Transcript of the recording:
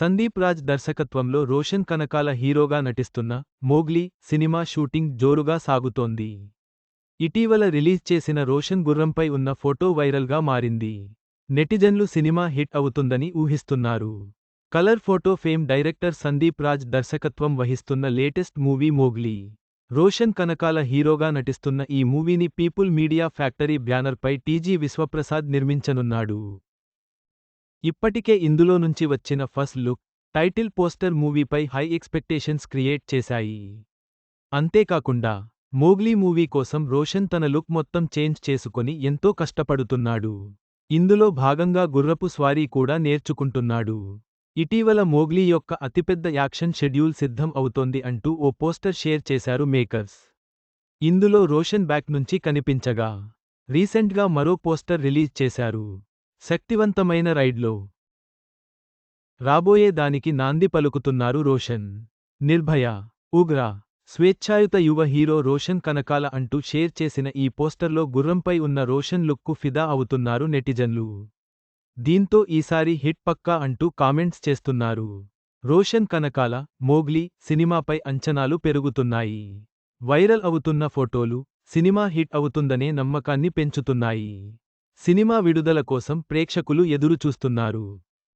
సందీప్ రాజ్ దర్శకత్వంలో రోషన్ కనకాల హీరోగా నటిస్తున్న మోగ్లీ సినిమా షూటింగ్ జోరుగా సాగుతోంది. ఇటీవల రిలీజ్ చేసిన రోషన్ గుర్రంపై ఉన్న ఫోటో వైరల్గా మారింది. నెటిజన్లు సినిమా హిట్ అవుతుందని ఊహిస్తున్నారు. Colour photo fame director Sandeep Raj దర్శకత్వం వహిస్తున్న latest movie Mowgli. Roshan Kanakala హీరోగా నటిస్తున్న ఈ మూవీని పీపుల్ మీడియా ఫ్యాక్టరీ బ్యానర్పై టీజీ విశ్వప్రసాద్ నిర్మించనున్నాడు. ఇప్పటికే ఇందులో నుంచి వచ్చిన ఫస్ట్ లుక్ టైటిల్ పోస్టర్ మూవీపై హై ఎక్స్పెక్టేషన్స్ క్రియేట్ చేశాయి. అంతేకాకుండా మోగ్లీ మూవీ కోసం రోషన్ తన లుక్ మొత్తం చేంజ్ చేసుకొని ఎంతో కష్టపడుతున్నాడు. ఇందులో భాగంగా గుర్రపు స్వారీ కూడా నేర్చుకుంటున్నాడు. ఇటీవల మోగ్లీ యొక్క అతిపెద్ద యాక్షన్ షెడ్యూల్ సిద్ధం అవుతోంది అంటూ ఓ పోస్టర్ షేర్ చేశారు మేకర్స్. ఇందులో రోషన్ బ్యాక్ నుంచి కనిపించగా రీసెంట్గా మరో పోస్టర్ రిలీజ్ చేశారు. శక్తివంతమైన రైడ్లో. రాబోయే దానికి నాంది పలుకుతున్నారు రోషన్. నిర్భయ ఉగ్ర స్వేచ్ఛాయుత యువ హీరో రోషన్ కనకాల అంటూ షేర్ చేసిన ఈ పోస్టర్లో గుర్రంపై ఉన్న రోషన్ లుక్కు ఫిదా అవుతున్నారు నెటిజన్లు. దీంతో ఈసారి హిట్ పక్కా అంటూ కామెంట్స్ చేస్తున్నారు. రోషన్ కనకాల మోగ్లీ సినిమాపై అంచనాలు పెరుగుతున్నాయి. వైరల్ అవుతున్న ఫోటోలు సినిమా హిట్ అవుతుందనే నమ్మకాన్ని పెంచుతున్నాయి. సినిమా విడుదల కోసం ప్రేక్షకులు ఎదురుచూస్తున్నారు.